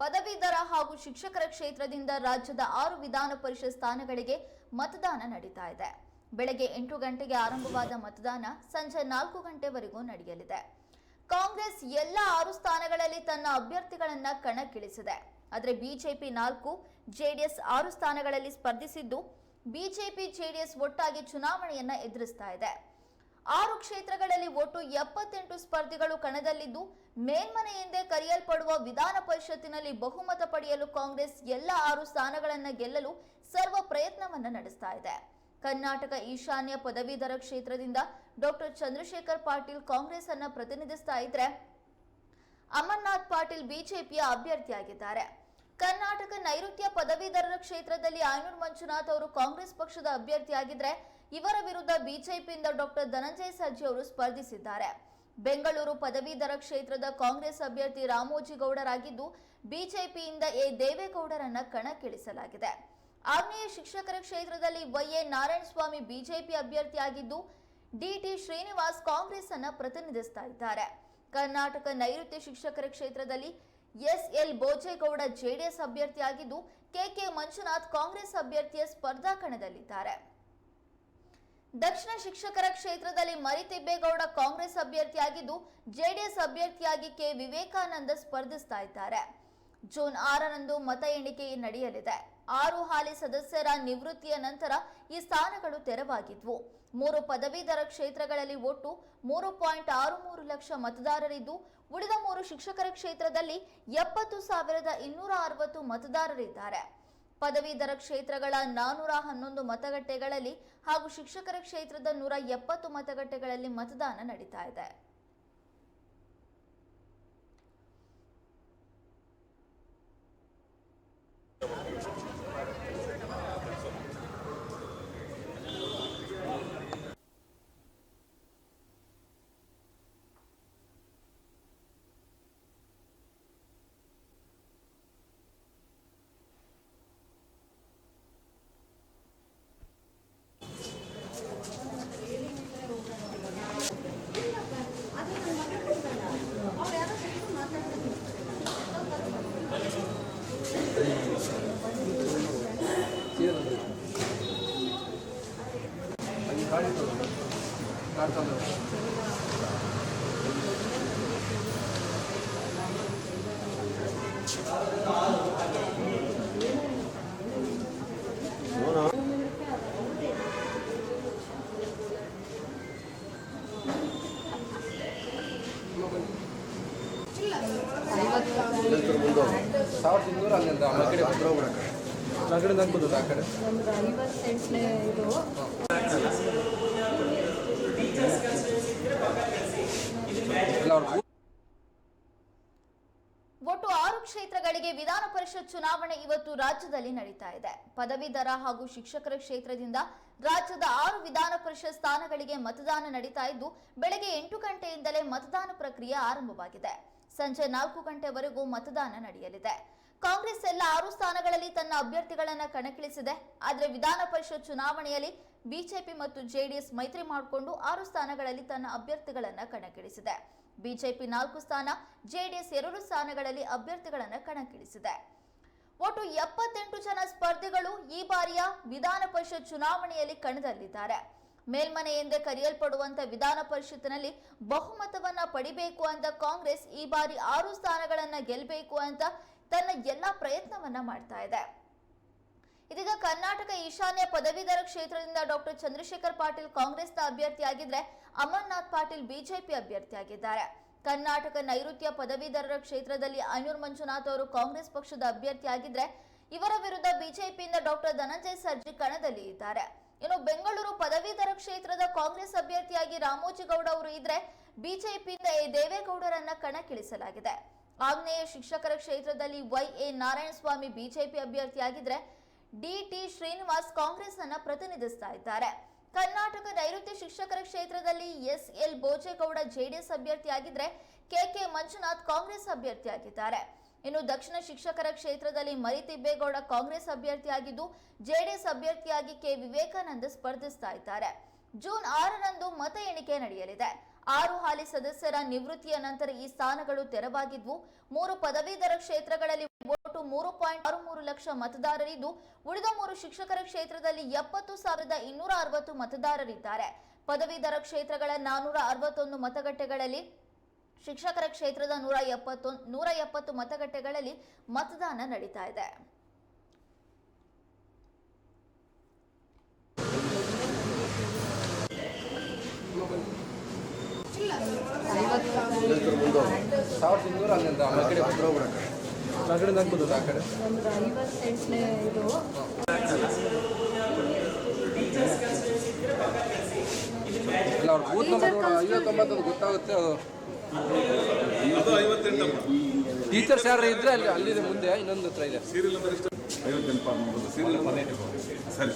ಪದವೀಧರ ಹಾಗೂ ಶಿಕ್ಷಕರ ಕ್ಷೇತ್ರದಿಂದ ರಾಜ್ಯದ ಆರು ವಿಧಾನ ಪರಿಷತ್ ಸ್ಥಾನಗಳಿಗೆ ಮತದಾನ ನಡೀತಾ ಇದೆ. ಬೆಳಗ್ಗೆ ಎಂಟು ಗಂಟೆಗೆ ಆರಂಭವಾದ ಮತದಾನ ಸಂಜೆ ನಾಲ್ಕು ಗಂಟೆವರೆಗೂ ನಡೆಯಲಿದೆ. ಕಾಂಗ್ರೆಸ್ ಎಲ್ಲ ಆರು ಸ್ಥಾನಗಳಲ್ಲಿ ತನ್ನ ಅಭ್ಯರ್ಥಿಗಳನ್ನು ಕಣಕ್ಕಿಳಿಸಿದೆ. ಆದರೆ ಬಿಜೆಪಿ ನಾಲ್ಕು, ಜೆಡಿಎಸ್ ಆರು ಸ್ಥಾನಗಳಲ್ಲಿ ಸ್ಪರ್ಧಿಸಿದ್ದು ಬಿಜೆಪಿ, ಜೆಡಿಎಸ್ ಒಟ್ಟಾಗಿ ಚುನಾವಣೆಯನ್ನ ಎದುರಿಸ್ತಾ ಇದೆ. ಆರು ಕ್ಷೇತ್ರಗಳಲ್ಲಿ ಒಟ್ಟು ಎಪ್ಪತ್ತೆಂಟು ಸ್ಪರ್ಧಿಗಳು ಕಣದಲ್ಲಿದ್ದು, ಮೇಲ್ಮನೆ ಎಂದೇ ಕರೆಯಲ್ಪಡುವ ವಿಧಾನ ಪರಿಷತ್ತಿನಲ್ಲಿ ಬಹುಮತ ಪಡೆಯಲು ಕಾಂಗ್ರೆಸ್ ಎಲ್ಲ ಆರು ಸ್ಥಾನಗಳನ್ನು ಗೆಲ್ಲಲು ಸರ್ವ ಪ್ರಯತ್ನವನ್ನು ನಡೆಸ್ತಾ ಇದೆ. ಕರ್ನಾಟಕ ಈಶಾನ್ಯ ಪದವೀಧರ ಕ್ಷೇತ್ರದಿಂದ ಡಾಕ್ಟರ್ ಚಂದ್ರಶೇಖರ್ ಪಾಟೀಲ್ ಕಾಂಗ್ರೆಸ್ ಅನ್ನ ಪ್ರತಿನಿಧಿಸ್ತಾ ಇದ್ರೆ, ಅಮರ್ನಾಥ್ ಪಾಟೀಲ್ ಬಿಜೆಪಿಯ ಅಭ್ಯರ್ಥಿಯಾಗಿದ್ದಾರೆ. ಕರ್ನಾಟಕ ನೈಋತ್ಯ ಪದವೀಧರರ ಕ್ಷೇತ್ರದಲ್ಲಿ ಆಯನೂರ್ ಮಂಜುನಾಥ್ ಅವರು ಕಾಂಗ್ರೆಸ್ ಪಕ್ಷದ ಅಭ್ಯರ್ಥಿಯಾಗಿದ್ರೆ ಇವರ ವಿರುದ್ಧ ಬಿಜೆಪಿಯಿಂದ ಡಾಕ್ಟರ್ ಧನಂಜಯ ಸರ್ಜಿ ಅವರು ಸ್ಪರ್ಧಿಸಿದ್ದಾರೆ. ಬೆಂಗಳೂರು ಪದವೀಧರ ಕ್ಷೇತ್ರದ ಕಾಂಗ್ರೆಸ್ ಅಭ್ಯರ್ಥಿ ರಾಮೋಜಿಗೌಡರಾಗಿದ್ದು ಬಿಜೆಪಿಯಿಂದ ಎ ದೇವೇಗೌಡರನ್ನ ಕಣಕ್ಕಿಳಿಸಲಾಗಿದೆ. ಆಗ್ನೇಯ ಶಿಕ್ಷಕರ ಕ್ಷೇತ್ರದಲ್ಲಿ ವೈಎ ನಾರಾಯಣಸ್ವಾಮಿ ಬಿಜೆಪಿ ಅಭ್ಯರ್ಥಿಯಾಗಿದ್ದು ಡಿಟಿ ಶ್ರೀನಿವಾಸ್ ಕಾಂಗ್ರೆಸ್ ಅನ್ನ ಪ್ರತಿನಿಧಿಸ್ತಾ ಇದ್ದಾರೆ. ಕರ್ನಾಟಕ ನೈಋತ್ಯ ಶಿಕ್ಷಕರ ಕ್ಷೇತ್ರದಲ್ಲಿ ಎಸ್ಎಲ್ ಬೋಜೇಗೌಡ ಜೆಡಿಎಸ್ ಅಭ್ಯರ್ಥಿಯಾಗಿದ್ದು ಕೆಕೆ ಮಂಜುನಾಥ್ ಕಾಂಗ್ರೆಸ್ ಅಭ್ಯರ್ಥಿಯ ಸ್ಪರ್ಧಾ ಕಣದಲ್ಲಿದ್ದಾರೆ ದಕ್ಷಿಣ ಶಿಕ್ಷಕರ ಕ್ಷೇತ್ರದಲ್ಲಿ ಮರಿತಿಬ್ಬೇಗೌಡ ಕಾಂಗ್ರೆಸ್ ಅಭ್ಯರ್ಥಿಯಾಗಿದ್ದು, ಜೆಡಿಎಸ್ ಅಭ್ಯರ್ಥಿಯಾಗಿ ಕೆ. ವಿವೇಕಾನಂದ ಸ್ಪರ್ಧಿಸ್ತಾ ಇದ್ದಾರೆ. ಜೂನ್ ಆರರಂದು ಮತ ಎಣಿಕೆ ನಡೆಯಲಿದೆ. ಆರು ಹಾಲಿ ಸದಸ್ಯರ ನಿವೃತ್ತಿಯ ನಂತರ ಈ ಸ್ಥಾನಗಳು ತೆರವಾಗಿದ್ವು. ಮೂರು ಪದವೀಧರ ಕ್ಷೇತ್ರಗಳಲ್ಲಿ ಒಟ್ಟು ಮೂರು ಪಾಯಿಂಟ್ ಆರು ಮೂರು ಲಕ್ಷ ಮತದಾರರಿದ್ದು, ಉಳಿದ ಮೂರು ಶಿಕ್ಷಕರ ಕ್ಷೇತ್ರದಲ್ಲಿ ಎಪ್ಪತ್ತು ಸಾವಿರದ ಇನ್ನೂರ ಅರವತ್ತು ಮತದಾರರಿದ್ದಾರೆ. ಪದವೀಧರ ಕ್ಷೇತ್ರಗಳ ನಾನೂರ ಹನ್ನೊಂದು ಮತಗಟ್ಟೆಗಳಲ್ಲಿ ಹಾಗೂ ಶಿಕ್ಷಕರ ಕ್ಷೇತ್ರದ ನೂರ ಎಪ್ಪತ್ತು ಮತಗಟ್ಟೆಗಳಲ್ಲಿ ಮತದಾನ ನಡೀತಾ ಇದೆ. ಸಾವಿರದ ಇನ್ನೂರ ಹನ್ನೆರಡು ಆ ಕಡೆ ಹತ್ರ ಹೋಗ್ಬಿಡಕ್ಕೆ. ಆ ಕಡೆ ಆ ಕಡೆ ಒಂದು ಐವತ್ತೆಂಟನೇ ಇದು ಎಲ್ಲ ಅವ್ರು ಒಟ್ಟು ಆರು ಕ್ಷೇತ್ರಗಳಿಗೆ ವಿಧಾನ ಪರಿಷತ್ ಚುನಾವಣೆ ಇವತ್ತು ರಾಜ್ಯದಲ್ಲಿ ನಡೀತಾ ಇದೆ. ಪದವೀಧರ ಹಾಗೂ ಶಿಕ್ಷಕರ ಕ್ಷೇತ್ರದಿಂದ ರಾಜ್ಯದ ಆರು ವಿಧಾನ ಪರಿಷತ್ ಸ್ಥಾನಗಳಿಗೆ ಮತದಾನ ನಡೀತಾ ಇದ್ದು, ಬೆಳಗ್ಗೆ ಎಂಟು ಗಂಟೆಯಿಂದಲೇ ಮತದಾನ ಪ್ರಕ್ರಿಯೆ ಆರಂಭವಾಗಿದೆ. ಸಂಜೆ ನಾಲ್ಕು ಗಂಟೆವರೆಗೂ ಮತದಾನ ನಡೆಯಲಿದೆ. ಕಾಂಗ್ರೆಸ್ ಎಲ್ಲ ಆರು ಸ್ಥಾನಗಳಲ್ಲಿ ತನ್ನ ಅಭ್ಯರ್ಥಿಗಳನ್ನ ಕಣಕ್ಕಿಳಿಸಿದೆ. ಆದರೆ ವಿಧಾನ ಪರಿಷತ್ ಚುನಾವಣೆಯಲ್ಲಿ ಬಿಜೆಪಿ ಮತ್ತು ಜೆಡಿಎಸ್ ಮೈತ್ರಿ ಮಾಡಿಕೊಂಡು ಆರು ಸ್ಥಾನಗಳಲ್ಲಿ ತನ್ನ ಅಭ್ಯರ್ಥಿಗಳನ್ನ ಕಣಕ್ಕಿಳಿಸಿದೆ. ಬಿಜೆಪಿ ನಾಲ್ಕು ಸ್ಥಾನ, ಜೆಡಿಎಸ್ ಎರಡು ಸ್ಥಾನಗಳಲ್ಲಿ ಅಭ್ಯರ್ಥಿಗಳನ್ನು ಕಣಕ್ಕಿಳಿಸಿದೆ. ಒಟ್ಟು ಎಪ್ಪತ್ತೆಂಟು ಜನ ಸ್ಪರ್ಧಿಗಳು ಈ ಬಾರಿಯ ವಿಧಾನ ಪರಿಷತ್ ಚುನಾವಣೆಯಲ್ಲಿ ಕಣದಲ್ಲಿದ್ದಾರೆ. ಮೇಲ್ಮನೆ ಎಂದೇ ಕರೆಯಲ್ಪಡುವಂತ ವಿಧಾನ ಪರಿಷತ್ತಿನಲ್ಲಿ ಬಹುಮತವನ್ನ ಪಡಿಬೇಕು ಅಂತ ಕಾಂಗ್ರೆಸ್ ಈ ಬಾರಿ ಆರು ಸ್ಥಾನಗಳನ್ನ ಗೆಲ್ಲಬೇಕು ಅಂತ ತನ್ನ ಎಲ್ಲಾ ಪ್ರಯತ್ನವನ್ನ ಮಾಡ್ತಾ ಇದೆ. ಇದೀಗ ಕರ್ನಾಟಕ ಈಶಾನ್ಯ ಪದವೀಧರ ಕ್ಷೇತ್ರದಿಂದ ಡಾಕ್ಟರ್ ಚಂದ್ರಶೇಖರ್ ಪಾಟೀಲ್ ಕಾಂಗ್ರೆಸ್ನ ಅಭ್ಯರ್ಥಿಯಾಗಿದ್ರೆ ಅಮರ್ನಾಥ್ ಪಾಟೀಲ್ ಬಿಜೆಪಿ ಅಭ್ಯರ್ಥಿಯಾಗಿದ್ದಾರೆ. ಕರ್ನಾಟಕ ನೈಋತ್ಯ ಪದವೀಧರರ ಕ್ಷೇತ್ರದಲ್ಲಿ ಅನೂರ್ ಮಂಜುನಾಥ್ ಅವರು ಕಾಂಗ್ರೆಸ್ ಪಕ್ಷದ ಅಭ್ಯರ್ಥಿಯಾಗಿದ್ರೆ ಇವರ ವಿರುದ್ಧ ಬಿಜೆಪಿಯಿಂದ ಡಾಕ್ಟರ್ ಧನಂಜಯ್ ಸರ್ಜಿ ಕಣದಲ್ಲಿ ಇದ್ದಾರೆ. ಇನ್ನು ಬೆಂಗಳೂರು ಪದವೀಧರ ಕ್ಷೇತ್ರದ ಕಾಂಗ್ರೆಸ್ ಅಭ್ಯರ್ಥಿಯಾಗಿ ರಾಮೋಜಿಗೌಡ ಅವರು ಇದ್ರೆ ಬಿಜೆಪಿಯಿಂದ ಎ ದೇವೇಗೌಡರನ್ನ ಕಣಕ್ಕಿಳಿಸಲಾಗಿದೆ. ಆಗ್ನೇಯ ಶಿಕ್ಷಕರ ಕ್ಷೇತ್ರದಲ್ಲಿ ವೈ ಎ ನಾರಾಯಣಸ್ವಾಮಿ ಬಿಜೆಪಿ ಅಭ್ಯರ್ಥಿಯಾಗಿದ್ರೆ ಡಿಟಿ ಶ್ರೀನಿವಾಸ್ ಕಾಂಗ್ರೆಸ್ ಅನ್ನ ಪ್ರತಿನಿಧಿಸ್ತಾ ಇದ್ದಾರೆ. ಕರ್ನಾಟಕ ನೈಋತ್ಯ ಶಿಕ್ಷಕರ ಕ್ಷೇತ್ರದಲ್ಲಿ ಎಸ್ ಎಲ್ ಬೋಜೇಗೌಡ ಜೆಡಿಎಸ್ ಅಭ್ಯರ್ಥಿಯಾಗಿದ್ರೆ ಕೆಕೆ ಮಂಜುನಾಥ್ ಕಾಂಗ್ರೆಸ್ ಅಭ್ಯರ್ಥಿಯಾಗಿದ್ದಾರೆ. ಇನ್ನು ದಕ್ಷಿಣ ಶಿಕ್ಷಕರ ಕ್ಷೇತ್ರದಲ್ಲಿ ಮರಿತಿಬ್ಬೇಗೌಡ ಕಾಂಗ್ರೆಸ್ ಅಭ್ಯರ್ಥಿಯಾಗಿದ್ದು ಜೆಡಿಎಸ್ ಅಭ್ಯರ್ಥಿಯಾಗಿ ಕೆ. ವಿವೇಕಾನಂದ ಸ್ಪರ್ಧಿಸ್ತಾ ಇದ್ದಾರೆ. ಜೂನ್ ಆರರಂದು ಮತ ಎಣಿಕೆ ನಡೆಯಲಿದೆ. ಆರು ಹಾಲಿ ಸದಸ್ಯರ ನಿವೃತ್ತಿಯ ನಂತರ ಈ ಸ್ಥಾನಗಳು ತೆರವಾಗಿದ್ವು. ಮೂರು ಪದವೀಧರ ಕ್ಷೇತ್ರಗಳಲ್ಲಿ ಮೂರು ಪಾಯಿಂಟ್ ಆರು ಮೂರು ಲಕ್ಷ ಮತದಾರರಿದ್ದು, ಉಳಿದ ಮೂರು ಶಿಕ್ಷಕರ ಕ್ಷೇತ್ರದಲ್ಲಿ ಎಪ್ಪತ್ತು ಸಾವಿರದ ಇನ್ನೂರ ಅರವತ್ತು ಮತದಾರರಿದ್ದಾರೆ. ಪದವೀಧರ ಕ್ಷೇತ್ರಗಳ ನಾನೂರ ಅರವತ್ತೊಂದು ಮತಗಟ್ಟೆಗಳಲ್ಲಿ, ಶಿಕ್ಷಕರ ಕ್ಷೇತ್ರದ ನೂರ ಎಪ್ಪತ್ತೊಂದು ನೂರ ಎಪ್ಪತ್ತು ಮತಗಟ್ಟೆಗಳಲ್ಲಿ ಮತದಾನ ನಡೀತಾ ಇದೆ. ಸಾವಿರದ ಇನ್ನೂರ ಅಲ್ಲಿಂದ ಆ ಕಡೆ ಹಾಕ್ಬೋದು ಆ ಕಡೆ ಇಲ್ಲ ಅವ್ರು ಬೂತ್ ನಂಬರ್ ಐವತ್ತೊಂಬತ್ತು ಗೊತ್ತಾಗುತ್ತೆ ಅದು. ಅದು ಐವತ್ತೆಂಟಮ್ಮ ಟೀಚರ್ಸ್ ಯಾರು ಇದ್ರೆ ಅಲ್ಲಿ ಅಲ್ಲಿದೆ ಮುಂದೆ ಇನ್ನೊಂದು ಹತ್ರ ಇದೆ. ಸೀರಿಯಲ್ ನಂಬರ್ ಎಷ್ಟು? ಐವತ್ತೆಂಟು ಸೀರಿಯಲ್ ನಂಬರ್ ಸರಿ.